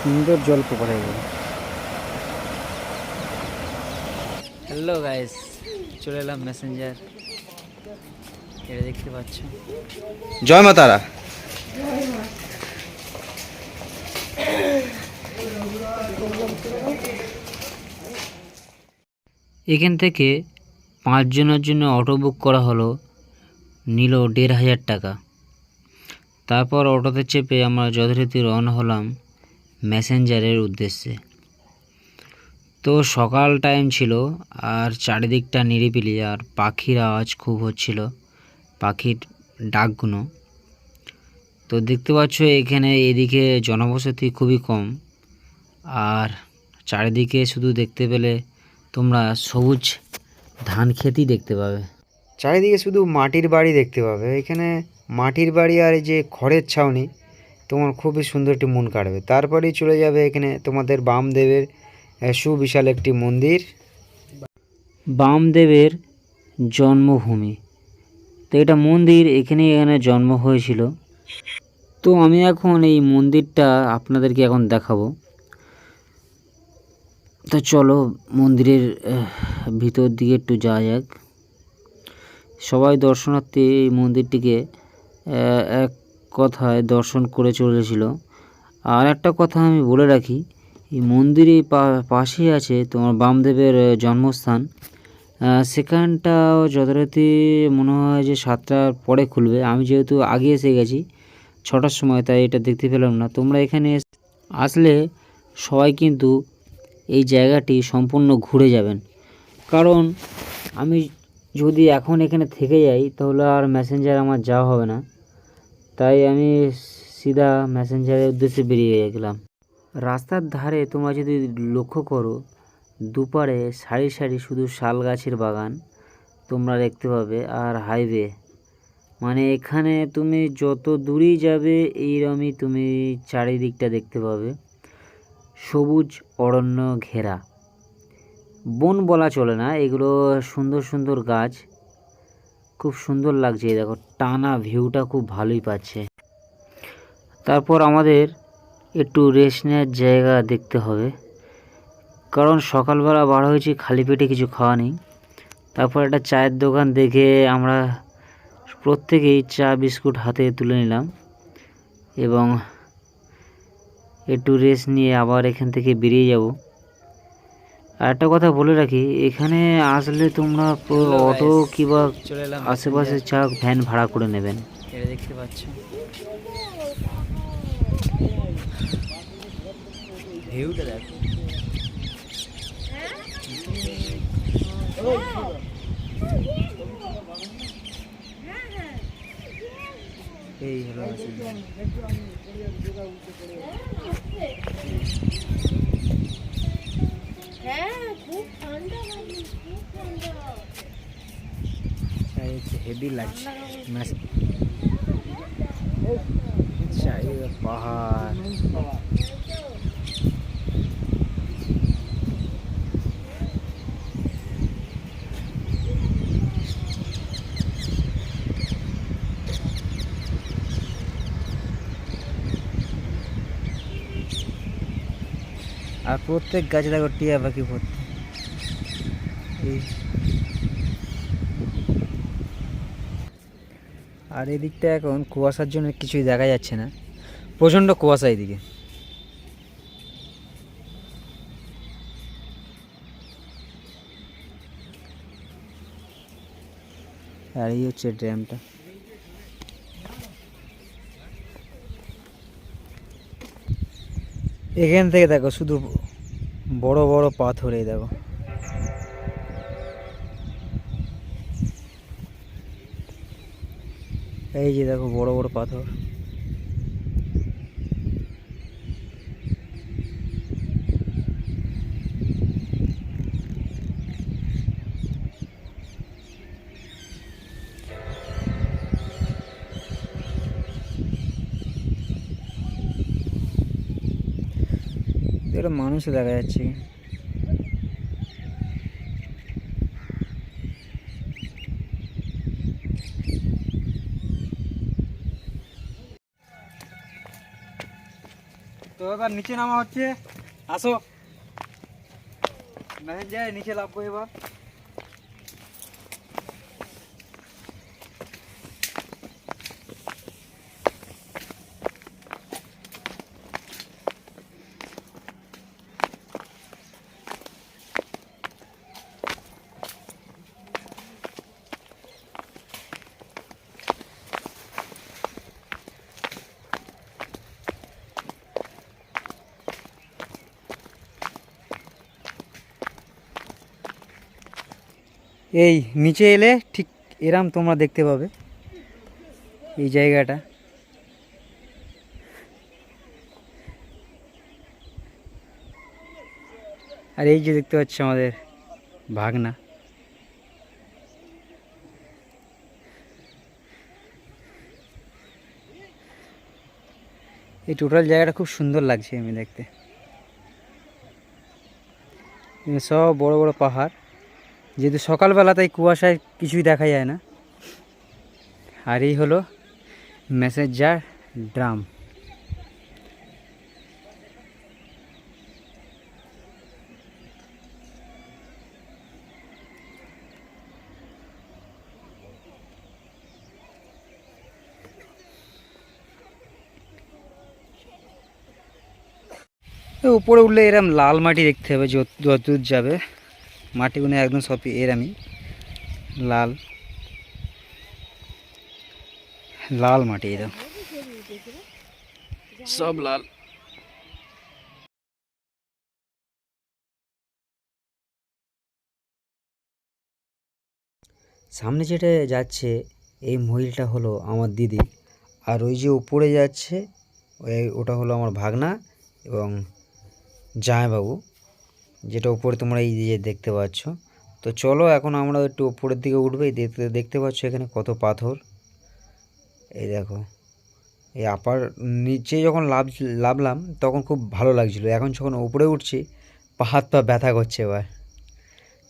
সুন্দর জল জলপ্রপাত এগুলো হ্যালো গাইস চলে এলাম মেসেঞ্জার এটা দেখতে পাচ্ছ। জয় মা তারা। এখান থেকে পাঁচজনের জন্য অটো বুক করা হলো নিল দেড় হাজার টাকা। তারপর অটোতে চেপে আমরা যথারীতি রওনা হলাম ম্যাসেঞ্জারের উদ্দেশ্যে। তো সকাল টাইম ছিল আর চারিদিকটা নিরিবিলি আর পাখির আওয়াজ খুব হচ্ছিল, পাখির ডাকগুলো। তো দেখতে পাচ্ছ এখানে এদিকে জনবসতি খুবই কম আর চারিদিকে শুধু দেখতে পেলে তোমরা সবুজ ধান খেতেই দেখতে পাবে। চারিদিকে শুধু মাটির বাড়ি দেখতে পাবে। এখানে মাটির বাড়ি আর এই যে খড়ের ছাউনি তোমার খুবই সুন্দর একটি মন কাটবে তারপরেই চলে যাবে এখানে তোমাদের বামদেবের সুবিশাল একটি মন্দির। বামদেবের জন্মভূমি। তো এটা মন্দির এখানে এখানে জন্ম হয়েছিল। তো আমি এখন এই মন্দিরটা আপনাদেরকে এখন দেখাবো। তো চলো মন্দিরের ভিতর দিকে একটু যাওয়া যাক। সবাই দর্শনার্থী এই মন্দিরটিকে এক কথায় দর্শন করে চলেছিল। আর একটা কথা আমি বলে রাখি, এই মন্দিরের পাশেই আছে তোমার বামদেবের জন্মস্থান। সেখানটাও যথারীতি মনে হয় যে সাতটার পরে খুলবে। আমি যেহেতু আগে এসে গেছি ছটার সময়, তাই এটা দেখতে পেলাম না। তোমরা এখানে আসলে সবাই কিন্তু এই জায়গাটি সম্পূর্ণ ঘুরে যাবেন। কারণ আমি যদি এখন এখানে থেকে যাই, তাহলে আর মেসেঞ্জার আমার যাওয়া হবে না। তাই আমি সিধা মেসেঞ্জারের উদ্দেশ্যে বেরিয়ে গেলাম। রাস্তার ধারে তোমরা যদি লক্ষ্য করো দুপারে সারি সারি শুধু শাল গাছের বাগান তোমরা দেখতে পাবে, আর হাইওয়ে মানে এখানে তুমি যত দূরেই যাবে, এইরমই তুমি চারিদিকটা দেখতে পাবে। সবুজ, অরণ্য ঘেরা। বন বলা চলে না, এগুলো সুন্দর সুন্দর গাছ। খুব সুন্দর লাগছে দেখো, টানা ভিউটা খুব ভালোই পাচ্ছে। তারপর আমাদের একটু রেস্ট নেওয়ার জায়গা দেখতে হবে। কারণ সকালবেলা বার হয়েছি, খালি পেটে কিছু খাওয়া নেই। তারপর একটা চায়ের দোকান দেখে আমরা প্রত্যেকেই চা বিস্কুট হাতে তুলে নিলাম এবং একটু রেস্ট নিয়ে আবার এখান থেকে বেরিয়ে যাব। আর একটা কথা বলে রাখি এখানে আসলে তোমরা অটো কিংবা আশেপাশে চা ভ্যান ভাড়া করে নেবেন। দেখতে পাচ্ছ। ভিউটা দেখো। এই হলো হ্যাঁ খুব ঠান্ডা বাড়ি খুব ঠান্ডা হেভি লাগছে ম্যাস চারিদিকে পাহাড় আর প্রত্যেক গাছে দেখো টিয়া পাখি ভর্তি আর এদিকটা এখন কুয়াশার জন্য কিছুই দেখা যাচ্ছে না। প্রচণ্ড কুয়াশা এদিকে। আর এই হচ্ছে ড্যামটা। এখান থেকে দেখো শুধু বড় বড় পাথরেই দেখো। এই যে দেখো বড় বড় পাথর। একটা মানুষও দেখা যাচ্ছে। তো এবার নিচে নামা হচ্ছে। আসো। যায় নিচে নামবো এবার। এই নিচে এলে ঠিক এরাম তোমরা দেখতে পাবে। এই জায়গাটা। আর এই যে দেখতে পাচ্ছ আমাদের ভাগনা। এই টোটাল জায়গাটা খুব সুন্দর লাগছে আমি দেখতে। সব বড় বড় পাহাড়। যেহেতু সকালবেলা, তাই কুয়াশায় কিছুই দেখা যায় না। আর এই হলো ম্যাসেঞ্জার ড্রাম উপরে উঠলে এরম লাল মাটি দেখতে হবে, যত যতদূর যাবে। মাটিগুলো একদম সব আমি লাল লাল মাটি এরম। সব লাল। সামনে যেটা যাচ্ছে এই মহিলটা হলো আমার দিদি। আর ওই যে উপরে যাচ্ছে ওই ওটা হলো আমার ভাগনা এবং জামাইবাবু। যেটা উপরে তোমরা এই যে দেখতে পাচ্ছ। তো চলো এখন আমরা একটু উপরের দিকে উঠবে দেখতে দেখতে পাচ্ছ এখানে কত পাথর। এই দেখো, এই আপার নিচে যখন লাভ, লাভলাম তখন খুব ভালো লাগছিল। এখন যখন উপরে উঠছি হাত পা ব্যথা করছে এবার।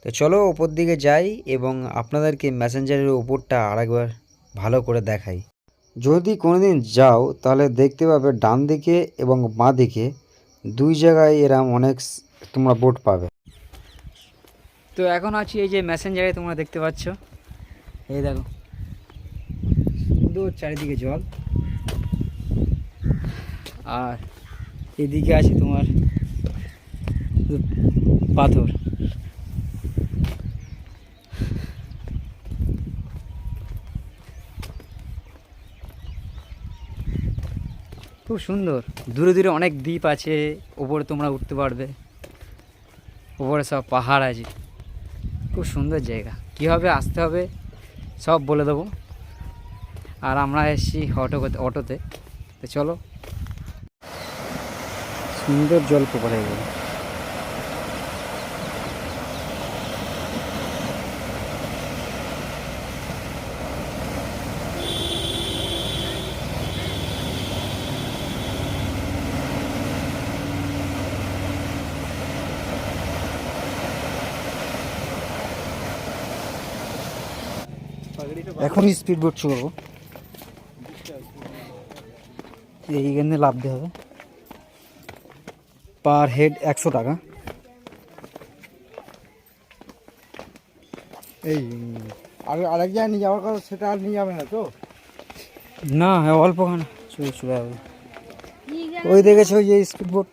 তো চলো ওপর দিকে যাই এবং আপনাদেরকে ম্যাসেঞ্জারের ওপরটা আরেকবার ভালো করে দেখাই। যদি কোনোদিন যাও, তাহলে দেখতে পাবে ডান দিকে এবং বাঁ দিকে দুই জায়গায় এরম অনেক তোমরা বোট পাবে। তো এখন আছি এই যে ম্যাসেঞ্জারে তোমরা দেখতে পাচ্ছ। এই দেখো সুন্দর চারিদিকে জল। আর এদিকে আছে তোমার পাথর। খুব সুন্দর। দূরে দূরে অনেক দ্বীপ আছে, ওপরে তোমরা উঠতে পারবে। ওপরে সব পাহাড় আছে। খুব সুন্দর জায়গা। কীভাবে আসতে হবে, সব বলে দেবো। আর আমরা এসেছি অটো অটোতে। তো চলো। সুন্দর জল প্রপার হয়ে গেল। এখন স্পিড বোট চলবো এইখানে লাভতে হবে। পার হেড একশো টাকা। এই আর আরেক জায়গায় নিয়ে যাওয়ার কথা সেটা আর নিয়ে যাবে না তো? না অল্প খানা চলে চলে যাবে ওই দেখেছ ওই যে স্পিড বোট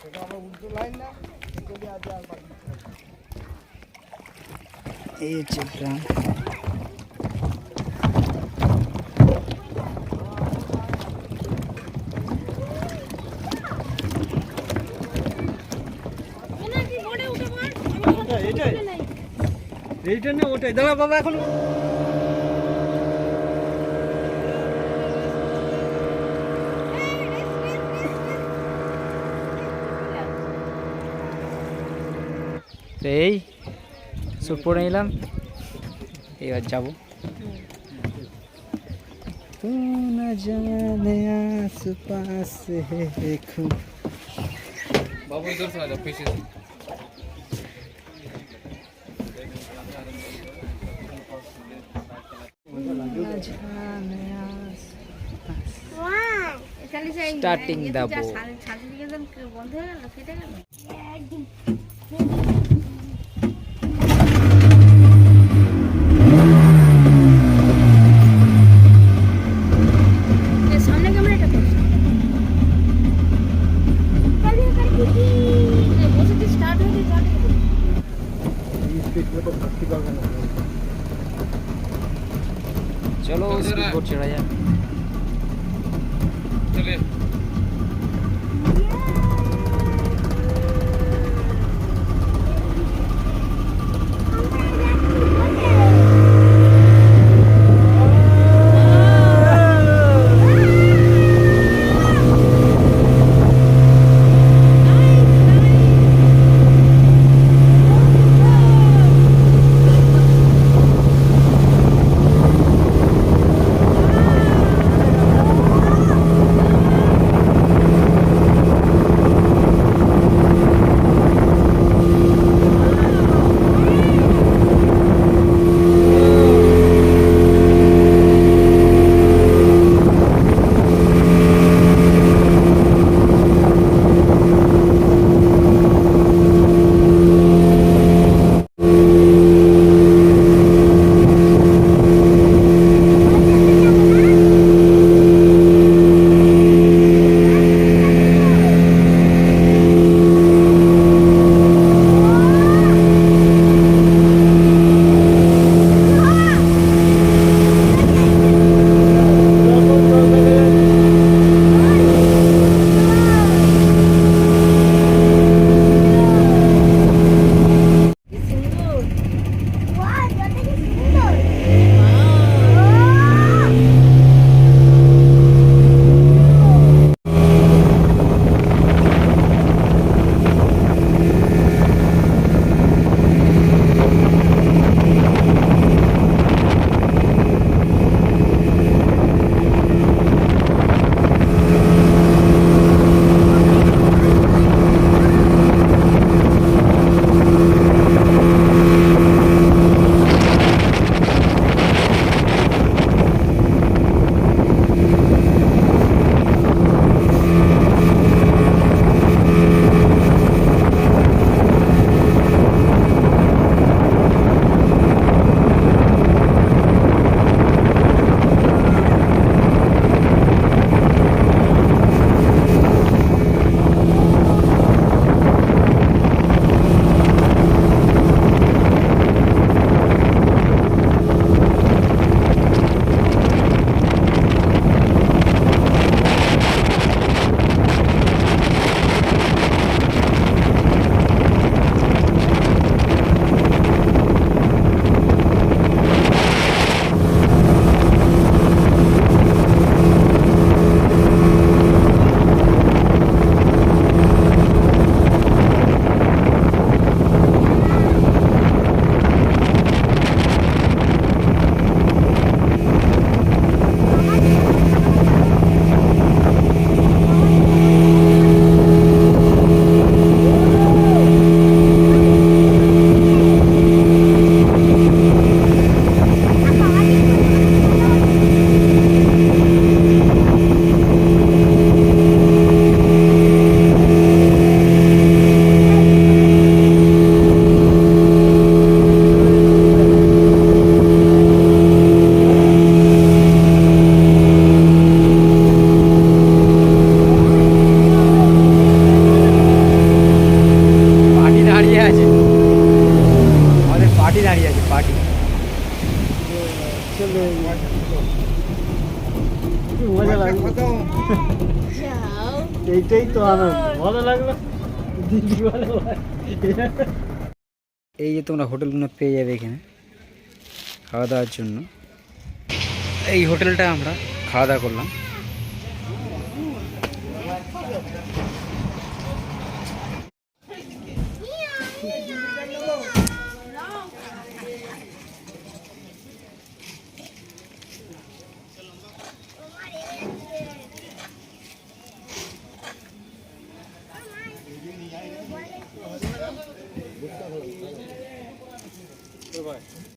সেটা আমরা উল্টো লাইন না যদি আজ আর বাকি এই হচ্ছে গ্রাম এটাই এইটা না ওটাই দাঁড়া বাবা এখন তো এই স্যুট পরে নিলাম এবার যাব। तू न जाने आस पास है স্টার্টিং দাবো বন্ধ হয়ে গেল কেটে গেল এই যে তোমরা হোটেলগুলো পেয়ে যাবে এখানে, খাওয়া দাওয়ার জন্য। এই হোটেলটা আমরা খাওয়া দাওয়া করলাম।